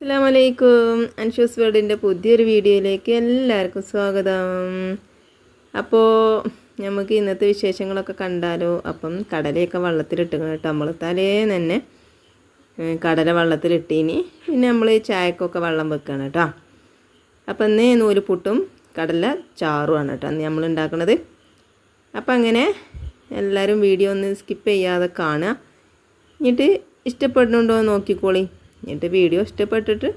അസ്സാമലൈക്കും അൻഷൂസ് വേൾഡിന്റെ പുതിയൊരു വീഡിയോയിലേക്ക് എല്ലാവർക്കും സ്വാഗതം. അപ്പോൾ നമുക്ക് ഇന്നത്തെ വിശേഷങ്ങളൊക്കെ കണ്ടാലോ? അപ്പം കടലയൊക്കെ വെള്ളത്തിലിട്ട് കേട്ടോ. നമ്മൾ തലേന്ന് തന്നെ കടല വെള്ളത്തിലിട്ടീനി. പിന്നെ നമ്മൾ ചായക്കൊക്കെ വെള്ളം വെക്കുകയാണ് കേട്ടോ. അപ്പം ഇന്ന് നൂലുപുട്ടും കടല ചാറുമാണ് കേട്ടോ അന്ന് നമ്മൾ ഉണ്ടാക്കുന്നത് അപ്പം അങ്ങനെ എല്ലാവരും വീഡിയോ ഒന്ന് സ്കിപ്പ് ചെയ്യാതെ കാണുക. എന്നിട്ട് ഇഷ്ടപ്പെടുന്നുണ്ടോ നോക്കിക്കോളി. എന്നിട്ട് വീഡിയോ ഇഷ്ടപ്പെട്ടിട്ട്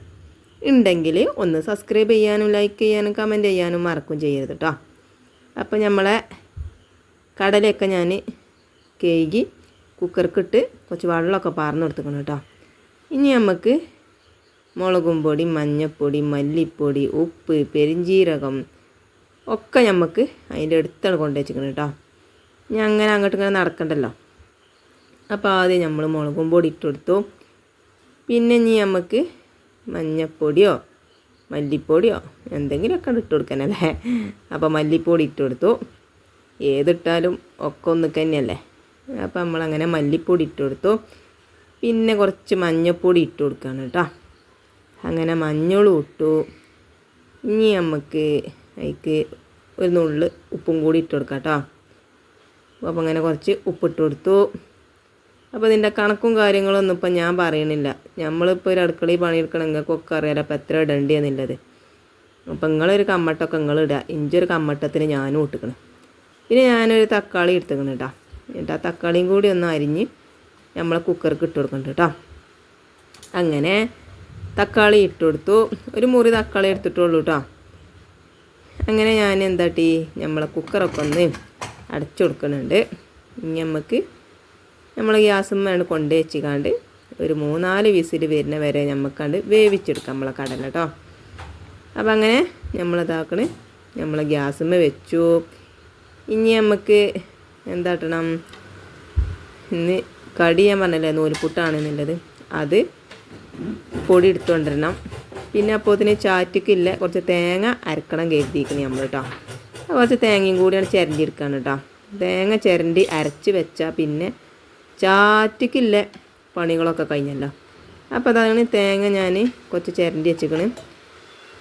ഉണ്ടെങ്കിൽ ഒന്ന് സബ്സ്ക്രൈബ് ചെയ്യാനും ലൈക്ക് ചെയ്യാനും കമന്റ് ചെയ്യാനും മറക്കും ചെയ്യരുത് കേട്ടോ അപ്പോൾ നമ്മളെ കടലയൊക്കെ ഞാൻ കേകി കുക്കർക്കിട്ട് കുറച്ച് വെള്ളമൊക്കെ പാർന്ന് കൊടുത്തിക്കണം കേട്ടോ ഇനി നമുക്ക് മുളകും പൊടി മഞ്ഞൾപ്പൊടി മല്ലിപ്പൊടി ഉപ്പ് പെരിഞ്ചീരകം ഒക്കെ നമുക്ക് അതിന്റെ അടുത്താണ് കൊണ്ടുവച്ചിക്കണം കേട്ടോ ഇനി അങ്ങനെ അങ്ങോട്ട് ഇങ്ങനെ നടക്കണ്ടല്ലോ. അപ്പോൾ ആദ്യം നമ്മൾ മുളകും പൊടി ഇട്ട് കൊടുത്തു. പിന്നെ ഇനി നമുക്ക് മഞ്ഞപ്പൊടിയോ മല്ലിപ്പൊടിയോ എന്തെങ്കിലുമൊക്കെ ഇട്ട് കൊടുക്കാനല്ലേ? അപ്പോൾ മല്ലിപ്പൊടി ഇട്ട് കൊടുത്തു. ഏതിട്ടാലും ഒക്കെ ഒന്ന് തന്നെയല്ലേ? അപ്പോൾ നമ്മളങ്ങനെ മല്ലിപ്പൊടി ഇട്ട് കൊടുത്തു. പിന്നെ കുറച്ച് മഞ്ഞപ്പൊടി ഇട്ട് കൊടുക്കുകയാണ് കേട്ടോ. അങ്ങനെ മഞ്ഞളും ഇട്ടു. ഇനി നമുക്ക് അതിക്ക് ഒരു നുള്ള് ഉപ്പും കൂടി ഇട്ട് കൊടുക്കാം കേട്ടോ. അപ്പോൾ അങ്ങനെ കുറച്ച് ഉപ്പിട്ട് കൊടുത്തു. അപ്പോൾ ഇതിന്റെ കണക്കും കാര്യങ്ങളൊന്നും ഇപ്പം ഞാൻ പറയണില്ല. നമ്മളിപ്പോൾ ഒരു അടുക്കളയിൽ പണിയെടുക്കണം നിങ്ങൾക്കൊക്കെ അറിയാലോ അപ്പോൾ എത്ര ഇടേണ്ടി എന്നുള്ളത് അപ്പം നിങ്ങളൊരു കമ്മട്ടൊക്കെ നിങ്ങൾ ഇടുക ഇഞ്ചൊരു കമ്മട്ടത്തിന് ഞാനും ഇട്ടുക്കണം. പിന്നെ ഞാനൊരു തക്കാളി എടുത്തുക്കണം കേട്ടോ എന്നിട്ട് ആ തക്കാളിയും കൂടി ഒന്ന് അരിഞ്ഞ് നമ്മളെ കുക്കർക്ക് ഇട്ട് കൊടുക്കുന്നുണ്ട് കേട്ടോ അങ്ങനെ തക്കാളി ഇട്ട് കൊടുത്തു. ഒരു മുറി തക്കാളി എടുത്തിട്ടുള്ളൂ കേട്ടോ അങ്ങനെ ഞാൻ എന്താട്ടി നമ്മളെ കുക്കറൊക്കെ ഒന്ന് അടച്ചു കൊടുക്കുന്നുണ്ട് ഇനി നമുക്ക് നമ്മൾ ഗ്യാസുമ്മ കൊണ്ട് വെച്ചിക്കാണ്ട് ഒരു മൂന്നാൽ വിസിൽ വരുന്ന വരെ നമുക്കണ്ട് വേവിച്ചെടുക്കാം നമ്മളെ കടല കേട്ടോ അപ്പം അങ്ങനെ നമ്മളിതാക്കണ് നമ്മൾ ഗ്യാസുമ്മ വെച്ചു. ഇനി നമുക്ക് എന്താട്ടണം? ഇന്ന് കടി ഞാൻ പറഞ്ഞല്ലേ നൂൽപുട്ടാണെന്നുള്ളത്. അത് പൊടി എടുത്തുകൊണ്ടിരണം. പിന്നെ അപ്പോൾ ഇതിന് ചാറ്റക്കില്ല കുറച്ച് തേങ്ങ അരക്കണം കരുതിയിരിക്കണം നമ്മൾ കേട്ടോ കുറച്ച് തേങ്ങയും കൂടിയാണ് ചിരണ്ടി എടുക്കാണ് കേട്ടോ തേങ്ങ ചിരണ്ടി അരച്ച് വെച്ചാൽ പിന്നെ ചാറ്റക്കില്ല? പണികളൊക്കെ കഴിഞ്ഞല്ലോ. അപ്പോൾ അതാണ് തേങ്ങ ഞാൻ കുറച്ച് ചിരണ്ടി വെച്ചിക്കണ്.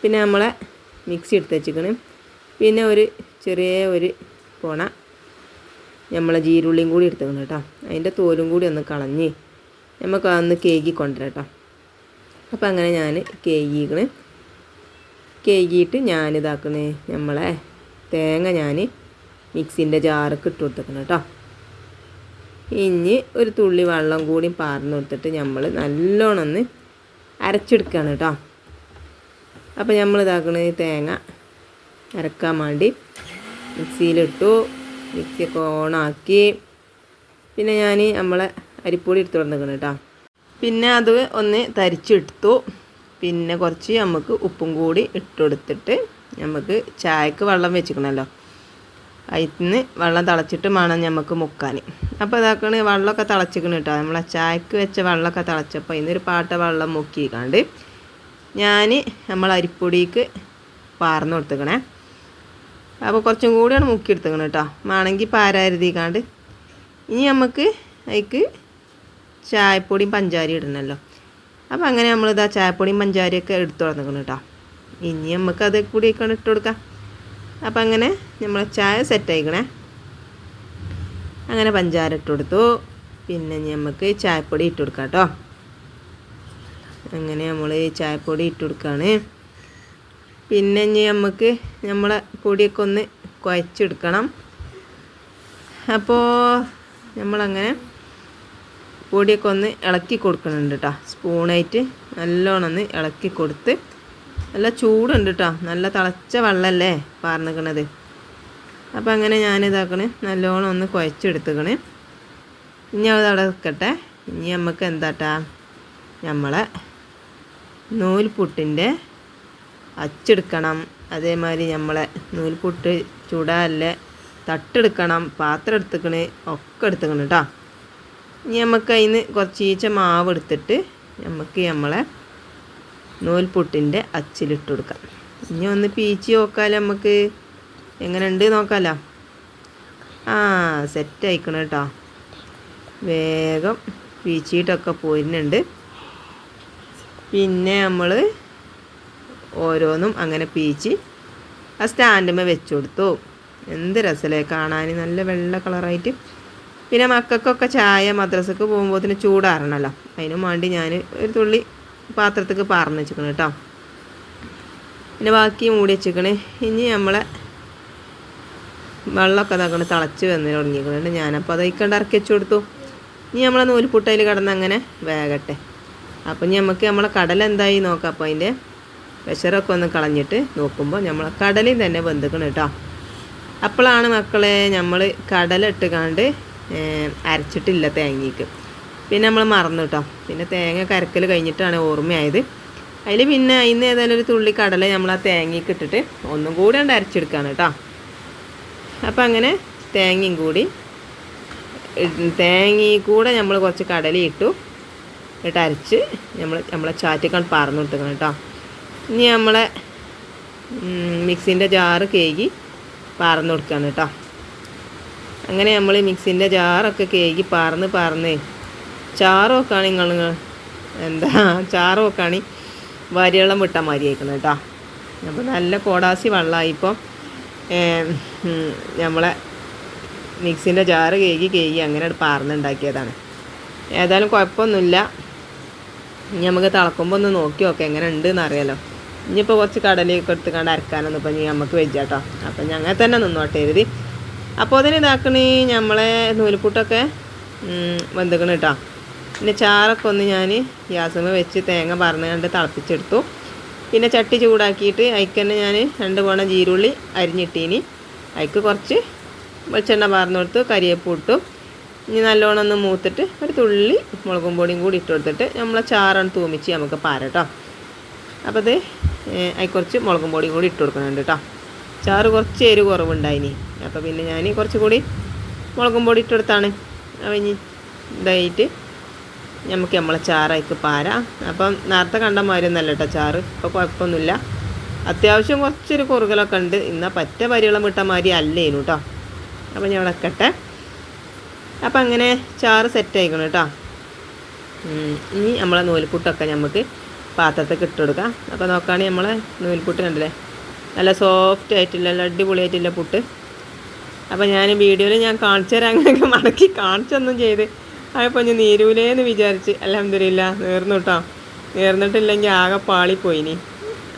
പിന്നെ നമ്മളെ മിക്സി എടുത്ത് വെച്ചിക്കണ്. പിന്നെ ഒരു ചെറിയ ഒരു പോണ നമ്മളെ ജീരുള്ളിയും കൂടി എടുത്തു കേട്ടോ. അതിന്റെ തോലും കൂടി ഒന്ന് കളഞ്ഞ് നമുക്ക് അതൊന്ന് കേകി കൊണ്ടുവരാം കേട്ടോ. അപ്പം അങ്ങനെ ഞാൻ കേകിക്കണ്. കേകിയിട്ട് ഞാനിതാക്കണേ. നമ്മളെ തേങ്ങ ഞാൻ മിക്സിന്റെ ജാറൊക്കെ ഇട്ട് കൊടുത്തേക്കണം കേട്ടോ. ഇനി ഒരു തുള്ളി വെള്ളം കൂടി പാർന്നു കൊടുത്തിട്ട് നമ്മൾ നല്ലോണം ഒന്ന് അരച്ചെടുക്കുകയാണ് കേട്ടോ അപ്പോൾ നമ്മൾ ഇതാക്കണത് തേങ്ങ അരക്കാൻ വേണ്ടി മിക്സിയിലിട്ടു. മിക്സിയൊക്കെ ഓണാക്കി. പിന്നെ ഞാൻ നമ്മളെ അരിപ്പൊടി എടുത്ത് കൊടുത്തേക്കണം കേട്ടോ പിന്നെ അത് ഒന്ന് തരിച്ചെടുത്തു. പിന്നെ കുറച്ച് നമുക്ക് ഉപ്പും കൂടി ഇട്ട് കൊടുത്തിട്ട് നമുക്ക് ചായക്ക് വെള്ളം വെച്ചിക്കണമല്ലോ അതിന് വെള്ളം തിളച്ചിട്ട് വേണം നമുക്ക് മുക്കാൻ അപ്പോൾ ഇതാക്കണ് വെള്ളമൊക്കെ തിളച്ചിക്കണ് കേട്ടോ നമ്മളെ ചായക്ക് വെച്ച വെള്ളമൊക്കെ തിളച്ചപ്പോൾ ഇന്നൊരു പാട്ട വെള്ളം മുക്കിക്കാണ്ട് ഞാൻ നമ്മൾ അരിപ്പൊടിക്ക് പാർന്ന് കൊടുത്തേക്കണേ. അപ്പോൾ കുറച്ചും കൂടിയാണ് മുക്കി എടുത്തേക്കണം കേട്ടോ വേണമെങ്കിൽ പാരാരുതിക്കാണ്ട് ഇനി നമുക്ക് അതിക്ക് ചായപ്പൊടിയും പഞ്ചാരി ഇടണമല്ലോ അപ്പോൾ അങ്ങനെ നമ്മളിതാ ചായപ്പൊടിയും പഞ്ചാരിയൊക്കെ എടുത്തു തുടങ്ങണം കേട്ടോ ഇനി നമുക്ക് അത് കൂടിയൊക്കെ ഇട്ട് കൊടുക്കാം. അപ്പം അങ്ങനെ നമ്മൾ ചായ സെറ്റ് ആയിക്കണേ. അങ്ങനെ പഞ്ചാര ഇട്ട് കൊടുത്തു. പിന്നെ നമുക്ക് ചായപ്പൊടി ഇട്ട് കൊടുക്കാം കേട്ടോ. അങ്ങനെ നമ്മൾ ചായപ്പൊടി ഇട്ട് കൊടുക്കുകയാണ് പിന്നെ ഇനി നമുക്ക് നമ്മളെ പൊടിയൊക്കെ ഒന്ന് കുഴച്ചെടുക്കണം. അപ്പോൾ നമ്മളങ്ങനെ പൊടിയൊക്കെ ഒന്ന് ഇളക്കി കൊടുക്കുന്നുണ്ട് കേട്ടോ. സ്പൂണായിട്ട് നല്ലോണം ഒന്ന് ഇളക്കി കൊടുത്ത് നല്ല ചൂടുണ്ട് കേട്ടോ നല്ല തിളച്ച വെള്ളമല്ലേ പാർന്നിക്കണത്. അപ്പോൾ അങ്ങനെ ഞാനിതാക്കണ് നല്ലോണം ഒന്ന് കുഴച്ചെടുത്തുക്കണ്. ഇനി അത് അവിടെ വെക്കട്ടെ ഇനി നമുക്ക് എന്താട്ടാ? നമ്മളെ നൂൽപുട്ടിന്റെ അച്ചെടുക്കണം. അതേമാതിരി നമ്മളെ നൂൽപുട്ട് ചൂടാല്ലേ തട്ടെടുക്കണം പാത്രം എടുത്തുക്കണ് ഒക്കെ എടുത്തുക്കണ് കേട്ടോ ഇനി നമുക്ക് അതിന് കുറച്ച് ഈച്ച മാവ് എടുത്തിട്ട് നമുക്ക് നമ്മളെ നൂൽപുട്ടിന്റെ അച്ചിലിട്ട് കൊടുക്കാം. ഇനി ഒന്ന് പീച്ച് നോക്കാമല്ലോ നമുക്ക്. എങ്ങനെ ഉണ്ട് നോക്കാമല്ലോ ആ സെറ്റ് ആയിക്കണം കേട്ടോ. വേഗം പീച്ചിട്ടൊക്കെ പോരുന്നുണ്ട്. പിന്നെ നമ്മൾ ഓരോന്നും അങ്ങനെ പീച്ച് ആ സ്റ്റാൻഡുമ്മ വെച്ച് കൊടുത്തു. എന്ത് രസമല്ലേ കാണാൻ. നല്ല വെള്ള കളറായിട്ട്. പിന്നെ മക്കൾക്കൊക്കെ ചായ മദ്രസക്ക് പോകുമ്പോൾ തന്നെ ചൂടാറണല്ലോ. അതിനും വേണ്ടി ഞാൻ ഒരു തുള്ളി പാത്രത്തേക്ക് പാർന്ന് വെച്ചിക്കണം കേട്ടോ പിന്നെ ബാക്കി മൂടി വെച്ചിക്കണേ ഇനി നമ്മളെ വെള്ളമൊക്കെ ഇതാക്കണ തിളച്ച് വന്ന് തുടങ്ങിയിരിക്കണേ ഞാനപ്പോൾ അത് ഇക്കണ്ട് ഇറക്കി വെച്ച് കൊടുത്തു. ഇനി നമ്മളെ നൂൽപുട്ടയിൽ കിടന്ന് അങ്ങനെ വേകട്ടെ. അപ്പം ഇനി നമുക്ക് നമ്മളെ കടൽ എന്തായി നോക്കാം. അപ്പോൾ അതിന്റെ പ്രഷറൊക്കെ ഒന്ന് കളഞ്ഞിട്ട് നോക്കുമ്പോൾ നമ്മളെ കടലിൽ തന്നെ ബന്ധുക്കണം കേട്ടോ അപ്പോഴാണ് മക്കളെ നമ്മൾ കടലിട്ട് കണ്ട് അരച്ചിട്ടില്ല തേങ്ങയ്ക്ക്. പിന്നെ നമ്മൾ മറന്നു കേട്ടോ പിന്നെ തേങ്ങ കരക്കൽ കഴിഞ്ഞിട്ടാണ് ഓർമ്മയായത്. അതിൽ പിന്നെ അതിന് ഏതായാലും ഒരു തുള്ളി കടല നമ്മൾ ആ തേങ്ങയ്ക്ക് ഇട്ടിട്ട് ഒന്നും കൂടി ഉണ്ട് അരച്ചെടുക്കുകയാണ് കേട്ടോ അപ്പം അങ്ങനെ തേങ്ങയും കൂടി തേങ്ങയിൽ കൂടെ നമ്മൾ കുറച്ച് കടല ഇട്ടു. ഇട്ട് അരച്ച് നമ്മൾ നമ്മളെ ചാറ്റിക്കാൻ പറഞ്ഞു കൊടുത്തേക്കണം കേട്ടോ ഇനി നമ്മളെ മിക്സിന്റെ ജാറ് കേകി പറന്ന് കൊടുക്കുകയാണ് കേട്ടോ അങ്ങനെ നമ്മൾ മിക്സിന്റെ ജാറൊക്കെ കേകി പറന്ന് പറന്ന് ചാറ് വെക്കാണ് നിങ്ങൾ എന്താ ചാറ് വെക്കാണ് വരിവെള്ളം വിട്ടാൽ മതി ആയിക്കണം കേട്ടോ. അപ്പോൾ നല്ല കോടാസി വെള്ളമായി ഇപ്പം നമ്മളെ മിക്സിന്റെ ജാറ് കേകി കേകി അങ്ങനെ പാർന്നുണ്ടാക്കിയതാണ് ഏതായാലും കുഴപ്പമൊന്നുമില്ല. ഇനി നമുക്ക് തിളക്കുമ്പോൾ ഒന്ന് നോക്കി നോക്കാം എങ്ങനെ ഉണ്ടെന്ന് അറിയാലോ. ഇനിയിപ്പോൾ കുറച്ച് കടലയൊക്കെ എടുത്ത് കണ്ട് അരക്കാനൊന്നും ഇപ്പം ഇനി നമുക്ക് വെച്ചാട്ടോ അപ്പം ഞങ്ങൾ തന്നെ നിന്നോട്ടെ എഴുതി അപ്പോൾ അതിന് ഇതാക്കണേ നമ്മളെ നൂൽപുട്ടൊക്കെ വെന്തുക്കണം കേട്ടോ. പിന്നെ ചാറൊക്കെ ഒന്ന് ഞാൻ ഗ്യാസമ്മ വെച്ച് തേങ്ങ പറന്ന് കണ്ട് തിളപ്പിച്ചെടുത്തു. പിന്നെ ചട്ടി ചൂടാക്കിയിട്ട് അതിക്ക് തന്നെ ഞാൻ രണ്ട് പോണ ജീരുള്ളി അരിഞ്ഞിട്ടീനി. അതിക്ക് കുറച്ച് വെളിച്ചെണ്ണ പാർന്ന് കൊടുത്തു കരിയേപ്പ് ഇട്ടു. ഇനി നല്ലോണം ഒന്ന് മൂത്തിട്ട് ഒരു തുള്ളി മുളകും പൊടിയും കൂടി ഇട്ട് കൊടുത്തിട്ട് നമ്മളെ ചാറാണ് തൂമിച്ച് നമുക്ക് പാരട്ടോ. അപ്പോൾ അത് അതിൽ കുറച്ച് മുളകും പൊടിയും കൂടി ഇട്ട് കൊടുക്കുന്നുണ്ട് കേട്ടോ ചാറ് കുറച്ച് എരിവ് കുറവുണ്ടായിനി. അപ്പോൾ പിന്നെ ഞാൻ കുറച്ചുകൂടി മുളകും പൊടി ഇട്ട് കൊടുത്താണ്. അപ്പോൾ ഇനി ഇതായിട്ട് നമുക്ക് നമ്മളെ ചാറായിക്ക് പാര. അപ്പം നേരത്തെ കണ്ട മാതിരി ഒന്നല്ല കേട്ടോ ചാറ്. ഇപ്പോൾ കുഴപ്പമൊന്നുമില്ല. അത്യാവശ്യം കുറച്ചൊരു കുറുകലൊക്കെ ഉണ്ട്. ഇന്നാ പറ്റ പരിവളം വിട്ട മാതിരി അല്ലേനു കേട്ടോ അപ്പം ഞാൻ വെക്കട്ടെ. അപ്പം അങ്ങനെ ചാറ് സെറ്റ് ആയിക്കണം കേട്ടോ ഇനി നമ്മളെ നൂൽപുട്ടൊക്കെ നമുക്ക് പാത്രത്തേക്ക് ഇട്ടുകൊടുക്കാം അപ്പോൾ നോക്കുകയാണെങ്കിൽ നമ്മളെ നൂൽപുട്ട് കണ്ടില്ലേ? നല്ല സോഫ്റ്റ് ആയിട്ടില്ല നല്ല അടിപൊളിയായിട്ടില്ല പുട്ട്. അപ്പം ഞാൻ വീഡിയോയിൽ ഞാൻ കാണിച്ചു തരാം. അങ്ങനെയൊക്കെ മടക്കി കാണിച്ചൊന്നും ചെയ്ത് അപ്പോൾ ഞാൻ നീരൂലേന്ന് വിചാരിച്ച് അലഹമില്ല നേർന്നു കേട്ടോ നേർന്നിട്ടില്ലെങ്കിൽ ആകെ പാളിപ്പോയിനി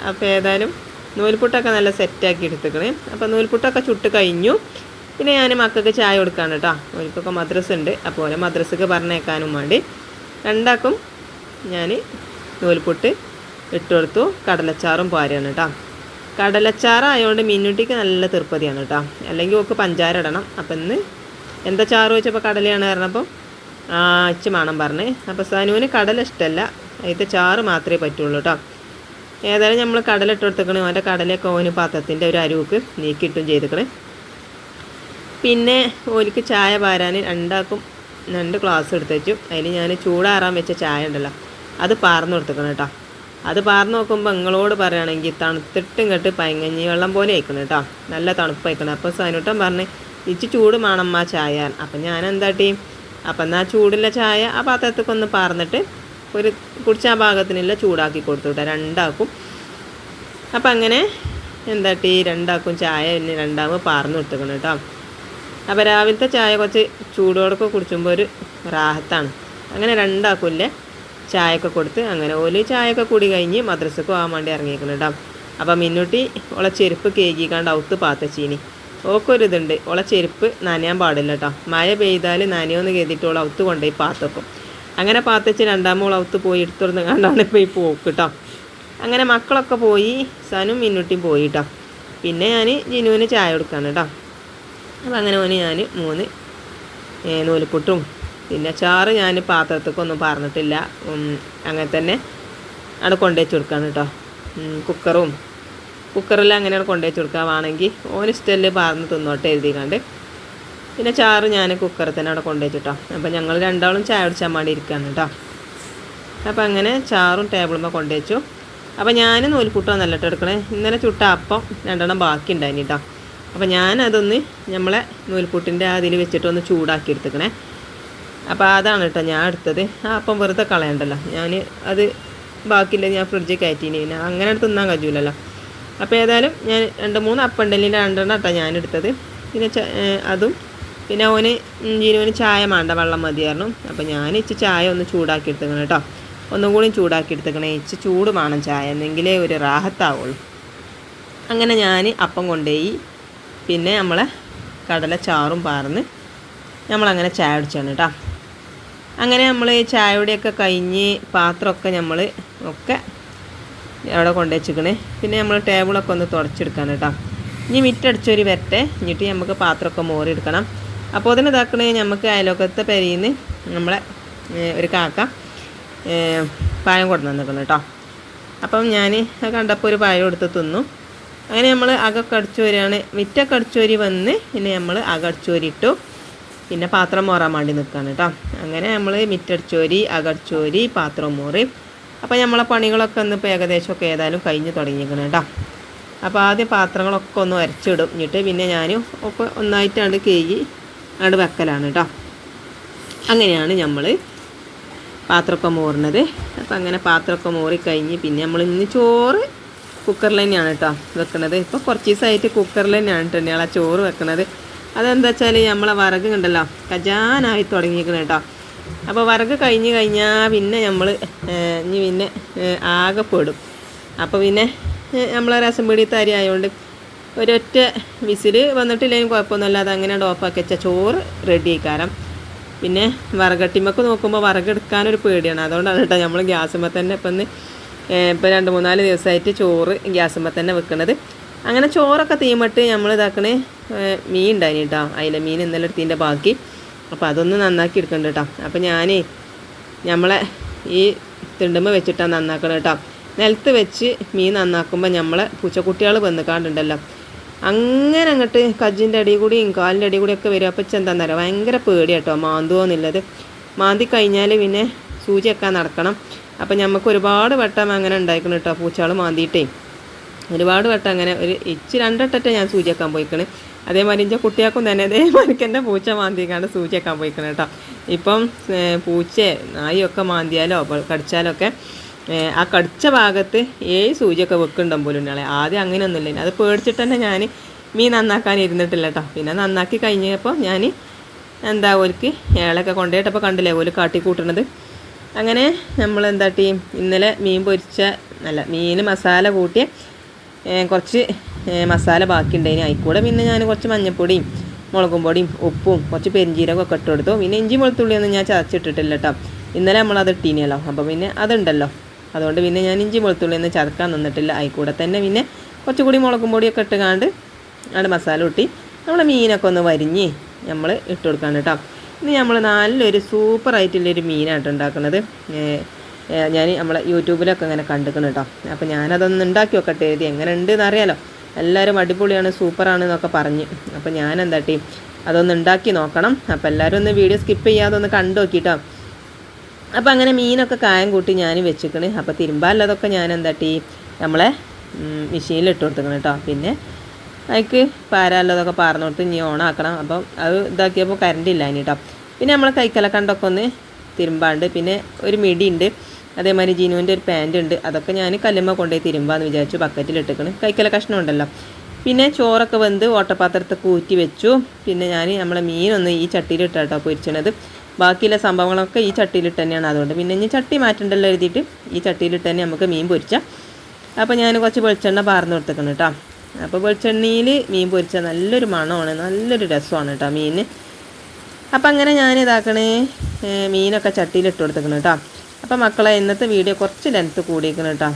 അപ്പോൾ ഏതായാലും നൂൽപുട്ടൊക്കെ നല്ല സെറ്റാക്കി എടുത്തുക്കണേ. അപ്പോൾ നൂൽപുട്ടൊക്കെ ചുട്ട് കഴിഞ്ഞു. പിന്നെ ഞാൻ മക്കൾക്ക് ചായ കൊടുക്കാണ് കേട്ടോ ഓർക്കൊക്കെ മദ്രസ ഉണ്ട് അപ്പോൾ ഓരോ മദ്രസക്ക് പറഞ്ഞേക്കാനും വേണ്ടി രണ്ടാക്കും ഞാൻ നൂൽപുട്ട് ഇട്ട് കൊടുത്തു. കടലച്ചാറും പാരയാണ് കേട്ടോ കടലച്ചാറായതുകൊണ്ട് മിന്നുട്ടിക്ക് നല്ല തീർപ്പതിയാണ് കേട്ടോ അല്ലെങ്കിൽ ഓക്ക് പഞ്ചാര ഇടണം. അപ്പം ഇന്ന് എന്താ ചാറ് വെച്ചപ്പോൾ കടലയാണ് പറഞ്ഞപ്പോൾ ആ അച്ഛ വേണം പറഞ്ഞ്. അപ്പോൾ സനുവിന് കടല ഇഷ്ടമല്ല അതിന്റെ ചാറ് മാത്രമേ പറ്റുള്ളൂ കേട്ടോ ഏതായാലും നമ്മൾ കടല ഇട്ട് കൊടുത്തേക്കണേ. അവന്റെ കടലയൊക്കെ ഓന് പാത്രത്തിന്റെ ഒരു അരുവക്ക് നീക്കിയിട്ടും ചെയ്തേക്കണേ. പിന്നെ ഓലിക്ക് ചായ പാരാൻ രണ്ടാക്കും രണ്ട് ഗ്ലാസ് എടുത്ത് വെച്ചു. അതിന് ഞാൻ ചൂടാറാൻ വെച്ച ചായ ഉണ്ടല്ലോ. അത് പാർന്ന് കൊടുത്തേക്കണം കേട്ടോ അത് പാർന്ന് നോക്കുമ്പോൾ നിങ്ങളോട് പറയുകയാണെങ്കിൽ തണുത്തിട്ടും കേട്ട് പയങ്ങഞ്ഞി വെള്ളം പോലെ ആയിക്കണം കേട്ടോ നല്ല തണുപ്പ് അയക്കണം അപ്പോൾ സനുട്ടൻ പറഞ്ഞ് ഇച്ചി ചൂട് വേണമ്മ ചായ. അപ്പം ഞാൻ എന്താട്ടി അപ്പം എന്നാൽ ചൂടുള്ള ചായ ആ പാത്രത്തേക്ക് ഒന്ന് പാർന്നിട്ട് ഒരു കുടിച്ച ഭാഗത്തിനുള്ള ചൂടാക്കി കൊടുത്തു വിട്ടാൽ രണ്ടാക്കും. അപ്പം അങ്ങനെ എന്താട്ടി രണ്ടാക്കും ചായ പിന്നെ രണ്ടാകുമ്പോൾ പാർന്ന് കൊടുത്തേക്കണം കേട്ടോ. അപ്പോൾ രാവിലത്തെ ചായ കുറച്ച് ചൂടോടൊക്കെ കുടിച്ചുമ്പോൾ ഒരു റാഹത്താണ്. അങ്ങനെ രണ്ടാക്കുമില്ലേ ചായയൊക്കെ കൊടുത്ത് അങ്ങനെ ഓൽ ചായയൊക്കെ കൂടി കഴിഞ്ഞ് മദ്രസക്ക് പോകാൻ വേണ്ടി ഇറങ്ങിയിരിക്കണം കേട്ടോ. അപ്പം മിന്നുട്ടി ഓളെ ചെരുപ്പ് കേകിക്കാണ്ട് ഔത്ത് പാത്തച്ചീനി. ഓക്കൊരു ഇതുണ്ട് ഓളെ ചെരുപ്പ് നനയാൻ പാടില്ല കേട്ടോ മഴ പെയ്താൽ നനയോന്ന് കരുതിയിട്ട് ഓൾ ഔത്ത് കൊണ്ടുപോയി പാത്തക്കും. അങ്ങനെ പാത്തച്ച് രണ്ടാമോൾ ഔത്ത് പോയി എടുത്തുറന്ന് കണ്ടാണ് ഇപ്പോൾ ഈ പോക്ക് കേട്ടോ അങ്ങനെ മക്കളൊക്കെ പോയി സനും മിന്നുട്ടിയും പോയി കേട്ടോ പിന്നെ ഞാൻ ജിനുവിന് ചായ കൊടുക്കാണ് കേട്ടോ അപ്പം അങ്ങനെ ഓന് ഞാൻ മൂന്ന് നൂലിപ്പുട്ടും പിന്നെ ചാറ് ഞാൻ പാത്രത്തേക്കൊന്നും പറഞ്ഞിട്ടില്ല അങ്ങനെ തന്നെ അവിടെ കൊണ്ടുവച്ച് കൊടുക്കാണ് കേട്ടോ കുക്കറും കുക്കറിൽ അങ്ങനെയാണ് കൊണ്ടുവച്ച് കൊടുക്കാവാണെങ്കിൽ ഇഷ്ടമല്ലേ പാർന്ന് തിന്നോട്ടെ എഴുതിക്കാണ്ട്. പിന്നെ ചാറ് ഞാൻ കുക്കറിൽ തന്നെ അവിടെ കൊണ്ടുവച്ചിട്ടോ അപ്പോൾ ഞങ്ങൾ രണ്ടാളും ചായ കുടിച്ചാൽ വേണ്ടി ഇരിക്കുകയാണ് കേട്ടോ. അപ്പോൾ അങ്ങനെ ചാറും ടേബിളുമ്പോൾ കൊണ്ടുവച്ചു അപ്പോൾ ഞാൻ നൂൽപുട്ടോ നല്ലിട്ട് എടുക്കണേ ഇന്നലെ ചുട്ട അപ്പം രണ്ടെണ്ണം ബാക്കി ഉണ്ടായിന് കേട്ടോ. അപ്പം ഞാനതൊന്ന് നമ്മളെ നൂൽപുട്ടിന്റെ അതിൽ വെച്ചിട്ടൊന്ന് ചൂടാക്കി എടുത്തേക്കണേ. അപ്പോൾ അതാണ് കേട്ടോ ഞാൻ എടുത്തത്. ആ അപ്പം വെറുതെ കളയണ്ടല്ലോ. ഞാൻ അത് ബാക്കിയില്ല ഞാൻ ഫ്രിഡ്ജിൽ കയറ്റീനി അങ്ങനെ തിന്നാൻ കഴിയൂലല്ലോ. അപ്പോൾ ഏതായാലും ഞാൻ രണ്ട് മൂന്ന് അപ്പണ്ടല്ലിന്റെ രണ്ടെണ്ണം കേട്ടോ ഞാൻ എടുത്തത് പിന്നെ അതും. പിന്നെ അവന് ജീനുവിന് ചായ വേണ്ട വെള്ളം മതിയായിരുന്നു അപ്പോൾ ഞാൻ ഇച്ചി ചായ ഒന്ന് ചൂടാക്കി എടുത്തേക്കണം കേട്ടോ. ഒന്നും കൂടി ചൂടാക്കി എടുത്തേക്കണേ ഇച്ചി ചൂട് വേണം ചായ. എന്നെങ്കിലേ ഒരു റാഹത്താവുള്ളൂ. അങ്ങനെ ഞാൻ അപ്പം കൊണ്ടുപോയി. പിന്നെ നമ്മളെ കടല ചാറും പാർന്ന് നമ്മളങ്ങനെ ചായ അടിച്ചാണ് കേട്ടോ. അങ്ങനെ നമ്മൾ ചായയുടെയൊക്കെ കഴിഞ്ഞ് പാത്രമൊക്കെ നമ്മൾ ഒക്കെ അവിടെ കൊണ്ടു കൊണ്ടുവച്ചിക്കണേ പിന്നെ നമ്മൾ ടേബിളൊക്കെ ഒന്ന് തുടച്ചെടുക്കാൻ കേട്ടോ. ഇനി മിറ്റടിച്ചൊരു വരട്ടെ. എന്നിട്ട് നമുക്ക് പാത്രമൊക്കെ മോറിയെടുക്കണം. അപ്പോൾ അതിന് ഇതാക്കണേ നമുക്ക് അയലോക്കത്തെ പെരിയിൽ നമ്മളെ ഒരു കാക്ക പഴം കൊണ്ടു വന്നിരിക്കണം കേട്ടോ. അപ്പം ഞാൻ കണ്ടപ്പോൾ ഒരു പായം എടുത്ത് തിന്നു. അങ്ങനെ നമ്മൾ അകൊക്കെ അടിച്ചു വരികയാണ് മിറ്റൊക്കെ അടിച്ചു വരി വന്ന് പിന്നെ നമ്മൾ അകടിച്ചോരിട്ടു പിന്നെ പാത്രം മോറാൻ വേണ്ടി നിൽക്കുകയാണ് കേട്ടോ. അങ്ങനെ നമ്മൾ മിറ്റടിച്ചോരി അകടിച്ചോരി പാത്രം മോറി. അപ്പോൾ നമ്മളെ പണികളൊക്കെ ഒന്ന് ഇപ്പോൾ ഏകദേശമൊക്കെ ഏതായാലും കഴിഞ്ഞ് തുടങ്ങിയിരിക്കണം കേട്ടോ. അപ്പോൾ ആദ്യം പാത്രങ്ങളൊക്കെ ഒന്ന് അരച്ചിടും. എന്നിട്ട് പിന്നെ ഞാൻ ഒക്കെ ഒന്നായിട്ടാണ് കേയി അങ്ങോട്ട് വെക്കലാണ് കേട്ടോ. അങ്ങനെയാണ് നമ്മൾ പാത്രമൊക്കെ മോറുന്നത് അപ്പോൾ അങ്ങനെ പാത്രമൊക്കെ മോറിക്കഴിഞ്ഞ് പിന്നെ നമ്മൾ ഇന്ന് ചോറ് കുക്കറിൽ തന്നെയാണ് കേട്ടോ വെക്കുന്നത് ഇപ്പോൾ കുറച്ച് ദിവസമായിട്ട് കുക്കറിൽ തന്നെയാണ് കേട്ടോ ആ ചോറ് വെക്കുന്നത് അതെന്താ വെച്ചാൽ നമ്മളെ വിറക് കണ്ടല്ലോ കജാനായി തുടങ്ങിയിരിക്കണം കേട്ടോ. അപ്പോൾ വറക്ക് കഴിഞ്ഞ് കഴിഞ്ഞാൽ പിന്നെ നമ്മൾ ഇനി പിന്നെ ആകെപ്പെടും ആകെ പെടും. അപ്പോൾ പിന്നെ നമ്മളെ രസം പിടിയത്തെ അരി ആയതുകൊണ്ട് ഒരൊറ്റ വിസിൽ വന്നിട്ടില്ലെങ്കിൽ കുഴപ്പമൊന്നുമില്ല അത് അങ്ങനെ ഓഫാക്കി വെച്ചാൽ ചോറ് റെഡി ആയിക്കാരം. പിന്നെ വറകട്ടിമൊക്കെ നോക്കുമ്പോൾ വറകെടുക്കാനൊരു പേടിയാണ്. അതുകൊണ്ടാണ് കേട്ടോ നമ്മൾ ഗ്യാസുമ്പോൾ തന്നെ ഇപ്പം ഒന്ന് ഇപ്പോൾ രണ്ട് മൂന്നാൽ ദിവസമായിട്ട് ചോറ് ഗ്യാസുമ്പോൾ തന്നെ വെക്കുന്നത് അങ്ങനെ ചോറൊക്കെ തീമിട്ട് നമ്മൾ ഇതാക്കണേ മീൻ ഉണ്ടായിന് കേട്ടോ അതിലെ മീൻ ഇന്നലെ എടുത്തതിന്റെ ബാക്കി. അപ്പോൾ അതൊന്ന് നന്നാക്കി എടുക്കണ്ട കേട്ടോ അപ്പോൾ ഞാനേ നമ്മളെ ഈ തിണ്ടുമ്പ വെച്ചിട്ടാണ് നന്നാക്കണം കേട്ടോ നിലത്ത് വെച്ച് മീൻ നന്നാക്കുമ്പോൾ നമ്മളെ പൂച്ചക്കുട്ടികൾ വന്ന് കാണ്ടുണ്ടല്ലോ അങ്ങനെ അങ്ങോട്ട് കജ്ജിന്റെ അടി കൂടിയും കാലിന്റെ അടി കൂടിയൊക്കെ വരും. അപ്പോൾ ചെന്താന്നറിയാം ഭയങ്കര പേടി കേട്ടോ മാന്തുവോന്നുള്ളത്. മാന്തി കഴിഞ്ഞാൽ പിന്നെ സൂചിയൊക്കെ നടക്കണം. അപ്പം നമുക്ക് ഒരുപാട് വട്ടം അങ്ങനെ ഉണ്ടായിക്കണം കേട്ടോ പൂച്ചകൾ മാന്തിയിട്ടേ. ഒരുപാട് വട്ടം അങ്ങനെ ഒരു ഇച്ച് രണ്ടെട്ടത്തെ ഞാൻ സൂചിയാക്കാൻ പോയിക്കണ്. അതേമാതിരി എന്റെ കുട്ടികൾക്കും തന്നെ അതേമാതിരിക്ക് എന്റെ പൂച്ച മാന്തിക്കാണ്ട് സൂചിയൊക്കെ പോയിക്കണം കേട്ടോ. ഇപ്പം പൂച്ച നായൊക്കെ മാന്തിയാലോ കടിച്ചാലോ ഒക്കെ ആ കടിച്ച ഭാഗത്ത് ഏഴ് സൂചിയൊക്കെ വെക്കുന്നുണ്ടോ പോലും നാളെ ആദ്യം അങ്ങനെയൊന്നുമില്ല. അത് പേടിച്ചിട്ട് തന്നെ ഞാൻ മീൻ നന്നാക്കാൻ ഇരുന്നിട്ടില്ല കേട്ടോ. പിന്നെ നന്നാക്കി കഴിഞ്ഞപ്പോൾ ഞാൻ എന്താ ഓൽക്ക് ഏളൊക്കെ കൊണ്ടുപോയിട്ടപ്പോൾ കണ്ടില്ലേ ഓൽ കാട്ടിക്കൂട്ടണത്. അങ്ങനെ നമ്മൾ എന്താ എന്താട്ടി ഇന്നലെ മീൻ പൊരിച്ച അല്ല മീൻ മസാല കൂട്ടിയ കുറച്ച് മസാല ബാക്കിയുണ്ടായിന് അതിൽക്കൂടെ പിന്നെ ഞാൻ കുറച്ച് മഞ്ഞൾപ്പൊടിയും മുളകും പൊടിയും ഉപ്പും കുറച്ച് പെരിഞ്ചീരകമൊക്കെ ഇട്ട് കൊടുത്തു. പിന്നെ ഇഞ്ചി വെളുത്തുള്ളിയൊന്നും ഞാൻ ചതച്ചിട്ടിട്ടില്ല കേട്ടോ ഇന്നലെ നമ്മളത് ഇട്ടീനല്ലോ. അപ്പോൾ പിന്നെ അതുണ്ടല്ലോ. അതുകൊണ്ട് പിന്നെ ഞാൻ ഇഞ്ചി വെളുത്തുള്ളിയൊന്നും ചതക്കാൻ നിന്നിട്ടില്ല. അതിൽക്കൂടെ തന്നെ പിന്നെ കുറച്ചുകൂടി മുളകും പൊടിയൊക്കെ ഇട്ടുകാണ്ട് അവിടെ മസാല കൂട്ടി നമ്മളെ മീനൊക്കെ ഒന്ന് വരിഞ്ഞ് നമ്മൾ ഇട്ട് കൊടുക്കാൻ കേട്ടോ ഇനി നമ്മൾ നല്ലൊരു സൂപ്പറായിട്ടുള്ളൊരു മീനായിട്ട് ഉണ്ടാക്കുന്നത്. ഞാൻ നമ്മളെ യൂട്യൂബിലൊക്കെ ഇങ്ങനെ കണ്ടിരിക്കണം കേട്ടോ അപ്പോൾ ഞാനതൊന്ന് ഉണ്ടാക്കി വെക്കട്ടെ എഴുതി എങ്ങനെ ഉണ്ട് എന്നറിയാലോ എല്ലാവരും അടിപൊളിയാണ് സൂപ്പറാണ് എന്നൊക്കെ പറഞ്ഞ്. അപ്പോൾ ഞാൻ എന്താട്ടി അതൊന്ന് ഉണ്ടാക്കി നോക്കണം. അപ്പോൾ എല്ലാവരും ഒന്ന് വീഡിയോ സ്കിപ്പ് ചെയ്യാതെ ഒന്ന് കണ്ടു നോക്കിട്ടോ. അപ്പോൾ അങ്ങനെ മീനൊക്കെ കായം കൂട്ടി ഞാൻ വെച്ചിക്കണ്. അപ്പോൾ തിരുമ്പാലതൊക്കെ ഞാൻ എന്താട്ടി നമ്മളെ മെഷീനിൽ ഇട്ട് കൊടുത്തിക്കണം കേട്ടോ പിന്നെ അതിക്ക് പാരാലതൊക്കെ പാർന്നു കൊടുത്ത് ഇനി ഓണാക്കണം. അപ്പം അത് ഇതാക്കിയപ്പോൾ കറണ്ട് ഇല്ല ഇനി കേട്ടോ പിന്നെ നമ്മൾ കൈക്കലക്കണ്ടൊക്കെ ഒന്ന് തിരുമ്പാണ്ട്. പിന്നെ ഒരു മിടിയുണ്ട് അതേമാതിരി ജീനുവിന്റെ ഒരു പാന്റ് ഉണ്ട്. അതൊക്കെ ഞാൻ കല്ലുമ്മ കൊണ്ടുപോയി തിരുമ്പാന്ന് വിചാരിച്ചു. ബക്കറ്റിലിട്ടേക്കണ് കൈക്കല കഷ്ണം ഉണ്ടല്ലോ പിന്നെ ചോറൊക്കെ വെന്ത് ഓട്ടപാത്രത്തെ കൂറ്റി വെച്ചു. പിന്നെ ഞാൻ നമ്മളെ മീനൊന്ന് ഈ ചട്ടിയിലിട്ടാട്ടോ പൊരിച്ചണത്. ബാക്കിയുള്ള സംഭവങ്ങളൊക്കെ ഈ ചട്ടിയിലിട്ട് തന്നെയാണ് അതുകൊണ്ട്. പിന്നെ ഇനി ചട്ടി മാറ്റണ്ടല്ലോ എഴുതിയിട്ട് ഈ ചട്ടിയിലിട്ട് തന്നെ നമുക്ക് മീൻ പൊരിച്ചാൽ അപ്പോൾ ഞാൻ കുറച്ച് വെളിച്ചെണ്ണ പാർന്ന് കൊടുത്തേക്കണം കേട്ടോ അപ്പോൾ വെളിച്ചെണ്ണയിൽ മീൻ പൊരിച്ചാൽ നല്ലൊരു മണമാണ്. നല്ലൊരു രസമാണ് കേട്ടോ മീൻ അപ്പം അങ്ങനെ ഞാൻ ഇതാക്കണേ മീനൊക്കെ ചട്ടിയിലിട്ട് കൊടുത്തേക്കണം കേട്ടോ അപ്പം മക്കളെ ഇന്നത്തെ വീഡിയോ കുറച്ച് ലെങ്ത്ത് കൂടിയിരിക്കണം കേട്ടോ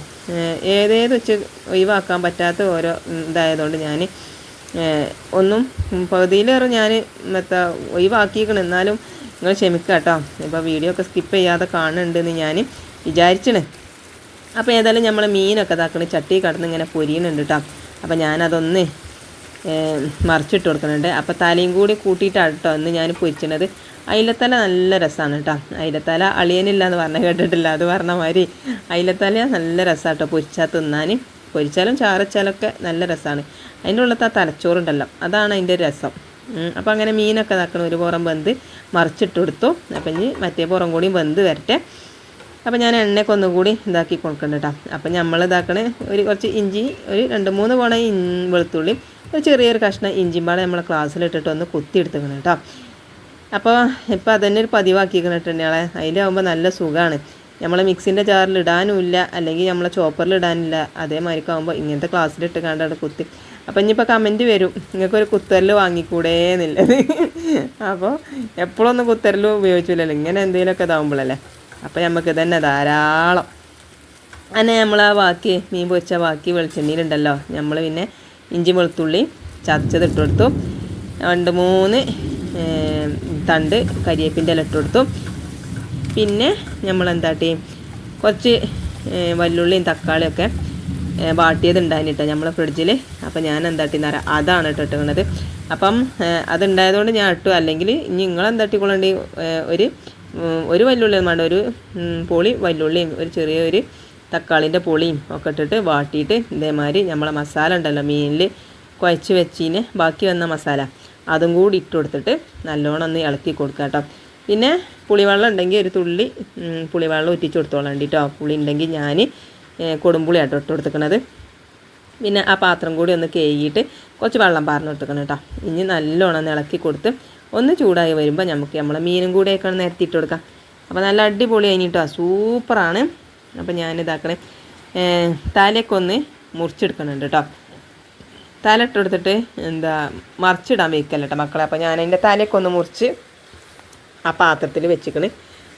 ഏതേത് വെച്ച് ഒഴിവാക്കാൻ പറ്റാത്ത ഓരോ ഇതായതുകൊണ്ട് ഞാൻ ഒന്നും പകുതിയിലേറെ ഞാൻ മറ്റേ ഒഴിവാക്കിയിരിക്കണം. എന്നാലും നിങ്ങൾ ക്ഷമിക്കുക കേട്ടോ ഇപ്പോൾ വീഡിയോ ഒക്കെ സ്കിപ്പ് ചെയ്യാതെ കാണുന്നുണ്ടെന്ന് ഞാൻ വിചാരിച്ചണ്. അപ്പോൾ ഏതായാലും നമ്മൾ മീനൊക്കെ ഇതാക്കണ ചട്ടി കടന്ന് ഇങ്ങനെ പൊരിയുന്നുണ്ട് കേട്ടോ അപ്പോൾ ഞാനതൊന്ന് മറിച്ചിട്ട് കൊടുക്കുന്നുണ്ട്. അപ്പോൾ തലയും കൂടി കൂട്ടിയിട്ടാണ് കേട്ടോ ഇന്ന് ഞാൻ പൊരിച്ചണത്. അയിലത്തല നല്ല രസമാണ് കേട്ടോ അയിലത്തല അളിയനില്ല എന്ന് പറഞ്ഞ കേട്ടിട്ടില്ല. അത് പറഞ്ഞ മാതിരി അയിലത്തല നല്ല രസമാണ് കേട്ടോ പൊരിച്ചാൽ തിന്നാൻ. പൊരിച്ചാലും ചാറച്ചാലൊക്കെ നല്ല രസമാണ് അതിന്റെ ഉള്ളത്ത് ആ തലച്ചോറുണ്ടല്ലോ അതാണ് അതിന്റെ രസം. അപ്പം അങ്ങനെ മീനൊക്കെ ഇതാക്കണം ഒരു പുറം വെന്ത് മറിച്ചിട്ട് കൊടുത്തു. അപ്പം ഇനി മറ്റേ പുറം കൂടിയും വെന്ത് വരട്ടെ. അപ്പോൾ ഞാൻ എണ്ണയൊക്കെ ഒന്നും കൂടി ഇതാക്കി കൊടുക്കണ്ട കേട്ടോ അപ്പം നമ്മൾ ഇതാക്കണേ ഒരു കുറച്ച് ഇഞ്ചി ഒരു രണ്ട് മൂന്ന് പോണ വെളുത്തുള്ളി ഒരു ചെറിയൊരു കഷ്ണം ഇഞ്ചിയും നമ്മൾ ക്ലാസ്സിലിട്ടിട്ട് ഒന്ന് കുത്തി എടുത്തേക്കണം കേട്ടോ. അപ്പോൾ ഇപ്പോൾ അതന്നെ ഒരു പതിവാക്കിയിരിക്കണം പതിവാക്കിക്കണിട്ടുണ്ടെങ്കിലെ അതിലാവുമ്പോൾ നല്ല സുഖമാണ് നമ്മൾ മിക്സിന്റെ ജാറിൽ ഇടാനും ഇല്ല അല്ലെങ്കിൽ നമ്മളെ ചോപ്പറിൽ ഇടാനില്ല അതേമാതിരിക്ക് ആകുമ്പോൾ ഇങ്ങനത്തെ ക്ലാസ്സിലിട്ട് കണ്ടാണ് കുത്തി. അപ്പം ഇനിയിപ്പോൾ കമന്റ് വരും. നിങ്ങൾക്കൊരു കുത്തരൽ വാങ്ങിക്കൂടേ എന്നുള്ളത് അപ്പോൾ എപ്പോഴൊന്നും കുത്തരൽ ഉപയോഗിച്ചില്ലല്ലോ. ഇങ്ങനെ എന്തെങ്കിലുമൊക്കെ ഇതാവുമ്പോഴല്ലേ. അപ്പോൾ നമുക്ക് തന്നെ ധാരാളം. അങ്ങനെ നമ്മൾ ആ ബാക്കി മീൻ പൊരിച്ച ബാക്കി വെളിച്ചെണ്ണയിലുണ്ടല്ലോ. നമ്മൾ പിന്നെ ഇഞ്ചി വെളുത്തുള്ളി ചതച്ചത് ഇട്ട് കൊടുത്തു രണ്ട് മൂന്ന് തണ്ട് കരിയേപ്പിന്റെ ഇല ഇട്ട് കൊടുത്തു പിന്നെ നമ്മൾ എന്താട്ടി കുറച്ച് വല്ലുള്ളിയും തക്കാളിയൊക്കെ വാട്ടിയത് ഉണ്ടായിട്ടോ നമ്മളെ ഫ്രിഡ്ജിൽ അപ്പം ഞാൻ എന്താട്ടി നേരം അതാണ് കേട്ടോ ഇട്ടുന്നത് അപ്പം അതുണ്ടായതുകൊണ്ട് ഞാൻ ഇട്ടു. അല്ലെങ്കിൽ നിങ്ങൾ എന്താട്ടിക്കൊള്ളണ്ടി ഒരു ഒരു വല്ലുള്ളി വേണ്ട. ഒരു പോളി വല്ലുള്ളിയും ഒരു ചെറിയൊരു തക്കാളിന്റെ പുളിയും ഒക്കെ ഇട്ടിട്ട് വാട്ടിയിട്ട് ഇതേമാതിരി നമ്മളെ മസാല ഉണ്ടല്ലോ മീനിൽ കുഴച്ച് വെച്ചതിന് ബാക്കി വന്ന മസാല. അതും കൂടി ഇട്ട് കൊടുത്തിട്ട് നല്ലോണം ഒന്ന് ഇളക്കി കൊടുക്കുക കേട്ടോ. പിന്നെ പുളിവെള്ളം ഉണ്ടെങ്കിൽ ഒരു തുള്ളി പുളിവെള്ളം ഉറ്റിച്ച് കൊടുത്തോളാം കേട്ടോ പുളി ഉണ്ടെങ്കിൽ ഞാൻ കൊടുമ്പുളി ആട്ടോ ഇട്ട് കൊടുത്തിക്കണത് പിന്നെ ആ പാത്രം കൂടി ഒന്ന് കേകിയിട്ട് കുറച്ച് വെള്ളം പാർന്ന് കൊടുത്തിക്കണം കേട്ടോ. ഇനി നല്ലോണം ഒന്ന് ഇളക്കി കൊടുത്ത് ഒന്ന് ചൂടായി വരുമ്പോൾ നമുക്ക് നമ്മളെ മീനും കൂടെയൊക്കെ ഒന്ന് നിരത്തിയിട്ട് കൊടുക്കാം. അപ്പോൾ നല്ല അടിപൊളി കഴിഞ്ഞിട്ടോ സൂപ്പറാണ്. അപ്പോൾ ഞാനിതാക്കണേ തലയൊക്കെ ഒന്ന് മുറിച്ചെടുക്കണുണ്ട് കേട്ടോ തല ഇട്ടെടുത്തിട്ട് എന്താ മറിച്ചിടാൻ വയ്ക്കല്ല കേട്ടോ മക്കളെ. അപ്പോൾ ഞാൻ അതിന്റെ തലയൊക്കെ ഒന്ന് മുറിച്ച് ആ പാത്രത്തിൽ വെച്ചിക്കണ്.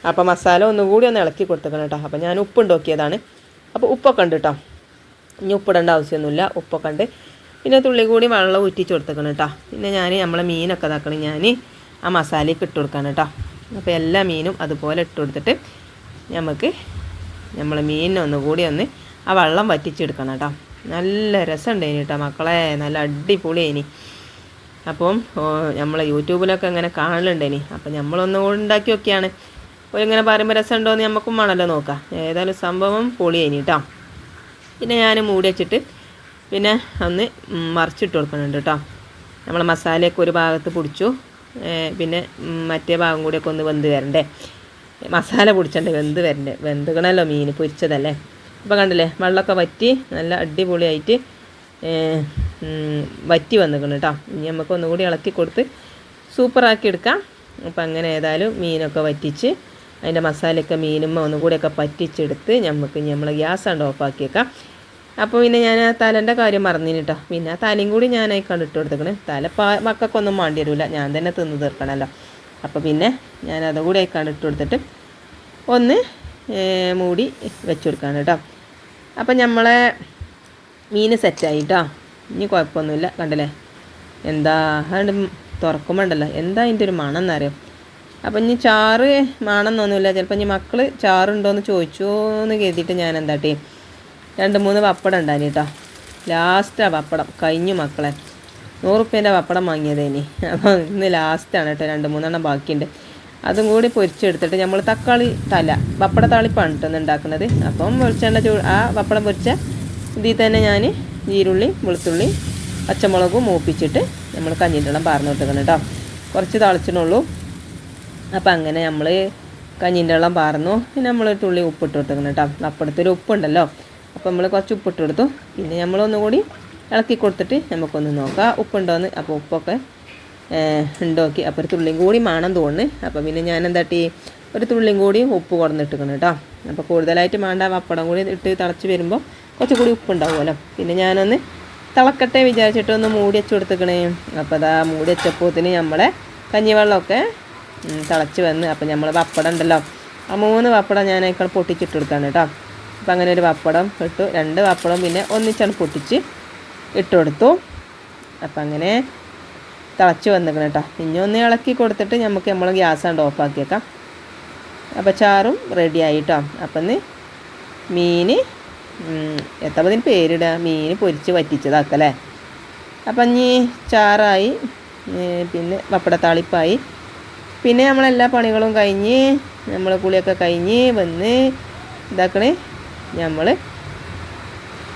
അപ്പോൾ മസാല ഒന്നുകൂടി ഒന്ന് ഇളക്കി കൊടുത്തേക്കണം കേട്ടോ അപ്പോൾ ഞാൻ ഉപ്പ് നോക്കിയതാണ് അപ്പോൾ ഉപ്പൊക്കെ ഉണ്ട് കേട്ടോ ഇനി ഉപ്പിടേണ്ട ആവശ്യമൊന്നുമില്ല ഉപ്പൊക്കെ ഉണ്ട്. പിന്നെ തുള്ളി കൂടി വെള്ളം ഊറ്റിച്ച് കൊടുത്തേക്കണം കേട്ടോ പിന്നെ ഞാൻ നമ്മളെ മീനൊക്കെ ഇതാക്കണം. ഞാൻ ആ മസാലയ്ക്ക് ഇട്ട് കൊടുക്കണം കേട്ടോ അപ്പോൾ എല്ലാ മീനും അതുപോലെ ഇട്ട് കൊടുത്തിട്ട് നമുക്ക് നമ്മളെ മീനിനെ ഒന്നുകൂടി ഒന്ന് ആ വെള്ളം വറ്റിച്ചെടുക്കണം കേട്ടോ. നല്ല രസമുണ്ടേനി കേട്ടോ മക്കളെ. നല്ല അടിപൊളി ഇനി. അപ്പം നമ്മൾ യൂട്യൂബിലൊക്കെ ഇങ്ങനെ കാണലുണ്ടേനി അപ്പം നമ്മളൊന്നുകൂടി ഉണ്ടാക്കി നോക്കിയാണ്. ഇങ്ങനെ പറയുമ്പോൾ രസമുണ്ടോ എന്ന് നമുക്കും വേണമല്ലോ നോക്കാം. ഏതായാലും സംഭവം പൊളി പൊളിയേനി കേട്ടോ. പിന്നെ ഞാൻ മൂടി വെച്ചിട്ട് പിന്നെ ഒന്ന് മറിച്ചിട്ട് കൊടുക്കുന്നുണ്ട് കേട്ടോ. നമ്മൾ മസാലയൊക്കെ ഒരു ഭാഗത്ത് പൊടിച്ചു. പിന്നെ മറ്റേ ഭാഗം കൂടിയൊക്കെ ഒന്ന് വെന്ത് വരണ്ടേ. മസാല പിടിച്ചണ്ടേ വെന്ത് വരണ്ടേ. വെന്തുകണല്ലോ മീൻ പൊരിച്ചതല്ലേ. അപ്പോൾ കണ്ടില്ലേ വെള്ളമൊക്കെ വറ്റി നല്ല അടിപൊളിയായിട്ട് വറ്റി വന്നിക്കണം കേട്ടോ ഇനി നമുക്ക് ഒന്നുകൂടി ഇളക്കി കൊടുത്ത് സൂപ്പറാക്കി എടുക്കാം. അപ്പം അങ്ങനെ ഏതായാലും മീനൊക്കെ വറ്റിച്ച് അതിന്റെ മസാലയൊക്കെ മീനും ഒന്നുകൂടിയൊക്കെ പറ്റിച്ചെടുത്ത് നമുക്ക് നമ്മൾ ഗ്യാസ് ഉണ്ട് ഓഫാക്കിയേക്കാം. അപ്പോൾ പിന്നെ ഞാൻ ആ തലേന്റെ കാര്യം മറന്നിന് കേട്ടോ പിന്നെ ആ തലയും കൂടി ഞാനായി കണ്ടിട്ട് കൊടുത്തേക്കണേ. തല മക്കൾക്കൊന്നും വേണ്ടി വരില്ല ഞാൻ തന്നെ തിന്ന് തീർക്കണമല്ലോ അപ്പോൾ പിന്നെ ഞാൻ അതും കൂടി അതിൽ ഇട്ട് കൊടുത്തിട്ട് ഒന്ന് മൂടി വെച്ച് കൊടുക്കാണ് കേട്ടോ. അപ്പം നമ്മളെ മീൻ സെറ്റായി കേട്ടോ ഇനി കുഴപ്പമൊന്നുമില്ല. കണ്ടല്ലേ? എന്താ അതുകൊണ്ട് തുറക്കുമ്പോണ്ടല്ലോ എന്താ അതിന്റെ ഒരു മണം എന്നറിയാം? അപ്പം ഇനി ചാറ് മണമെന്നൊന്നുമില്ല ചിലപ്പോൾ ഇനി മക്കൾ ചാറുണ്ടോയെന്ന് ചോദിച്ചോ എന്ന് കരുതിയിട്ട് ഞാൻ എന്താട്ടി? രണ്ട് മൂന്ന് പപ്പടം ഉണ്ടായിരുന്നു കേട്ടോ ലാസ്റ്റാണ് പപ്പടം കഴിഞ്ഞു മക്കളെ. നൂറുപ്യേന്റെ പപ്പടം വാങ്ങിയതേനി അപ്പോൾ ഇന്ന് ലാസ്റ്റാണ് കേട്ടോ രണ്ട് മൂന്നെണ്ണം ബാക്കിയുണ്ട്. അതും കൂടി പൊരിച്ചെടുത്തിട്ട് നമ്മൾ തക്കാളി തല പപ്പട താളിപ്പാണ് കേട്ടോ ഉണ്ടാക്കുന്നത് അപ്പം വെളിച്ചെണ്ണ ചൂ ആ പപ്പടം പൊരിച്ച ഇതിൽ തന്നെ ഞാൻ ജീരുള്ളി വെളുത്തുള്ളി പച്ചമുളകും മൂപ്പിച്ചിട്ട് നമ്മൾ കഞ്ഞിന്റെ പാർന്ന് കൊടുക്കണം കേട്ടോ. കുറച്ച് തളിച്ചിട്ടുള്ളൂ. അപ്പം അങ്ങനെ നമ്മൾ കഞ്ഞിന്റെ വെള്ളം പാർന്നു. പിന്നെ നമ്മൾ തുള്ളി ഉപ്പിട്ട് കൊടുക്കണം കേട്ടോ. അപ്പുറത്തൊരു ഉപ്പുണ്ടല്ലോ. അപ്പോൾ നമ്മൾ കുറച്ച് ഉപ്പിട്ട് കൊടുത്തു. പിന്നെ നമ്മളൊന്നുകൂടി ഇളക്കി കൊടുത്തിട്ട് നമുക്കൊന്ന് നോക്കാം. ഉപ്പുണ്ടോയെന്ന് അപ്പോൾ ഉപ്പൊക്കെ ഉണ്ടോക്കി. അപ്പോൾ ഒരു തുള്ളിയും കൂടി മാണം തോന്നുന്നു. അപ്പോൾ പിന്നെ ഞാൻ എന്താട്ടി ഒരു തുള്ളിയും കൂടി ഉപ്പ് കൊടുന്നിട്ടിക്കണം കേട്ടോ. അപ്പോൾ കൂടുതലായിട്ട് മാണ്ട. പപ്പടം കൂടി ഇട്ട് തിളച്ച് വരുമ്പോൾ കുറച്ചുകൂടി ഉപ്പുണ്ടാവുമല്ലോ. പിന്നെ ഞാനൊന്ന് തിളക്കട്ടെ വിചാരിച്ചിട്ട് ഒന്ന് മൂടി വെച്ച് കൊടുത്തിക്കണേ അപ്പോൾ അതാ മൂടി വെച്ചപ്പോത്തിന് നമ്മളെ കഞ്ഞിവെള്ളമൊക്കെ തിളച്ച് വന്ന്. അപ്പോൾ നമ്മൾ പപ്പടം ഉണ്ടല്ലോ. ആ മൂന്ന് പപ്പടം ഞാൻ പൊട്ടിച്ചിട്ട് കൊടുക്കാണ് കേട്ടോ. അപ്പോൾ അങ്ങനെ ഒരു പപ്പടം ഇട്ടു. രണ്ട് പപ്പടം പിന്നെ ഒന്നിച്ചാണ് പൊട്ടിച്ച് ഇട്ട് കൊടുത്തു അപ്പം അങ്ങനെ തിളച്ച് വന്നിക്കണം കേട്ടോ. ഇനി ഒന്ന് ഇളക്കി കൊടുത്തിട്ട് നമുക്ക് നമ്മൾ ഗ്യാസ് കൊണ്ട് ഓഫ് ആക്കിയേക്കാം അപ്പോൾ ചാറും റെഡി ആയിട്ടോ. അപ്പം ഇന്ന് മീൻ എത്തപ്പതിന് പേരിടുക മീൻ പൊരിച്ച് വറ്റിച്ചതാക്കല്ലേ? അപ്പം ഇനി ചാറായി പിന്നെ പപ്പട താളിപ്പായി. പിന്നെ നമ്മളെല്ലാ പണികളും കഴിഞ്ഞ് നമ്മൾ കുളിയൊക്കെ കഴിഞ്ഞ് വന്ന് ഇതാക്കണേ നമ്മൾ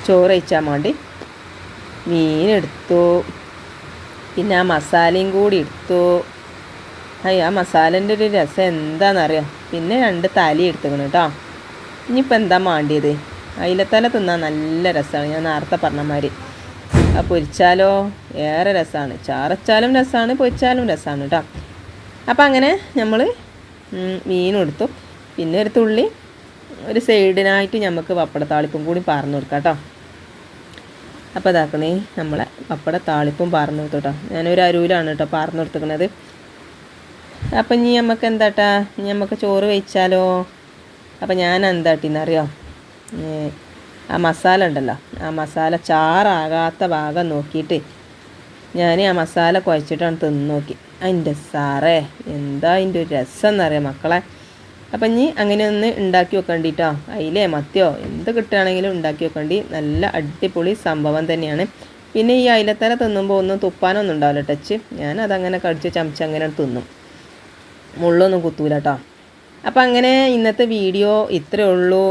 ചോറ് അയച്ചാൽ വേണ്ടി മീനെടുത്തു. പിന്നെ ആ മസാലയും കൂടി എടുത്തു. അയ്യ ആ മസാലേന്റെ ഒരു രസം എന്താണെന്നറിയാം പിന്നെ രണ്ട് തലി എടുത്തുക്കണം കേട്ടോ ഇനിയിപ്പോൾ എന്താ മാണ്ടിയത്? അയിലത്തല തിന്നാൻ നല്ല രസമാണ് ഞാൻ നേരത്തെ പറഞ്ഞ മാതിരി. ആ പൊരിച്ചാലോ? ഏറെ രസമാണ് ചാറച്ചാലും രസമാണ് പൊരിച്ചാലും രസമാണ് കേട്ടോ അപ്പം അങ്ങനെ നമ്മൾ മീൻ എടുത്തു. പിന്നെ ഒരു തുള്ളി ഒരു സൈഡിനായിട്ട് നമുക്ക് പപ്പടത്താളിപ്പും കൂടി പറഞ്ഞു കൊടുക്കാം കേട്ടോ അപ്പോൾ അതാക്കണേ നമ്മളെ പപ്പട താളിപ്പും പാർന്നു കൊടുത്തു കേട്ടോ ഞാനൊരു അരൂലാണ് കേട്ടോ പാർന്നു കൊടുത്തിരിക്കണത് അപ്പം ഇനി നമുക്ക് എന്താട്ടാ? ഇനി നമുക്ക് ചോറ് വെച്ചാലോ അപ്പം ഞാൻ എന്താട്ടിന്നറിയോ ആ മസാല ഉണ്ടല്ലോ. ആ മസാല ചാറാകാത്ത ഭാഗം നോക്കിയിട്ട് ഞാൻ ആ മസാല കുഴച്ചിട്ടാണ് തിന്നു നോക്കി. അതിന്റെ സാറേ എന്താ അതിന്റെ ഒരു രസം എന്നറിയാം മക്കളെ? അപ്പം നീ അങ്ങനെ ഒന്ന് ഉണ്ടാക്കി വെക്കണ്ടിട്ടോ അയിലേ മത്തിയോ എന്ത് കിട്ടുകയാണെങ്കിലും ഉണ്ടാക്കി വെക്കണ്ടി. നല്ല അടിപൊളി സംഭവം തന്നെയാണ്. പിന്നെ ഈ അയിലത്തല തിന്നുമ്പോൾ ഒന്നും തുപ്പാനൊന്നും ഉണ്ടാവില്ല ടച്ച് ഞാൻ അതങ്ങനെ കടിച്ച് ചമച്ച് അങ്ങനെ തിന്നും. മുള്ളൊന്നും കുത്തൂല കേട്ടോ അപ്പം അങ്ങനെ ഇന്നത്തെ വീഡിയോ ഇത്രയേ ഉള്ളൂ.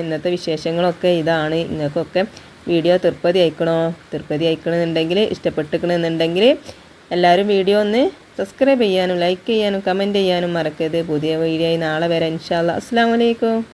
ഇന്നത്തെ വിശേഷങ്ങളൊക്കെ ഇതാണ്. നിങ്ങൾക്കൊക്കെ വീഡിയോ തൃപ്പതി അയക്കണോ? തൃപ്പതി അയക്കണമെന്നുണ്ടെങ്കിൽ ഇഷ്ടപ്പെട്ടിക്കണമെന്നുണ്ടെങ്കിൽ എല്ലാവരും വീഡിയോ ഒന്ന് സബ്സ്ക്രൈബ് ചെയ്യാനും ലൈക്ക് ചെയ്യാനും കമന്റ് ചെയ്യാനും മറക്കരുത്. പുതിയ വീഡിയോ നാളെ വരാം ഇൻഷാല്ല അസ്സാം വലൈക്കും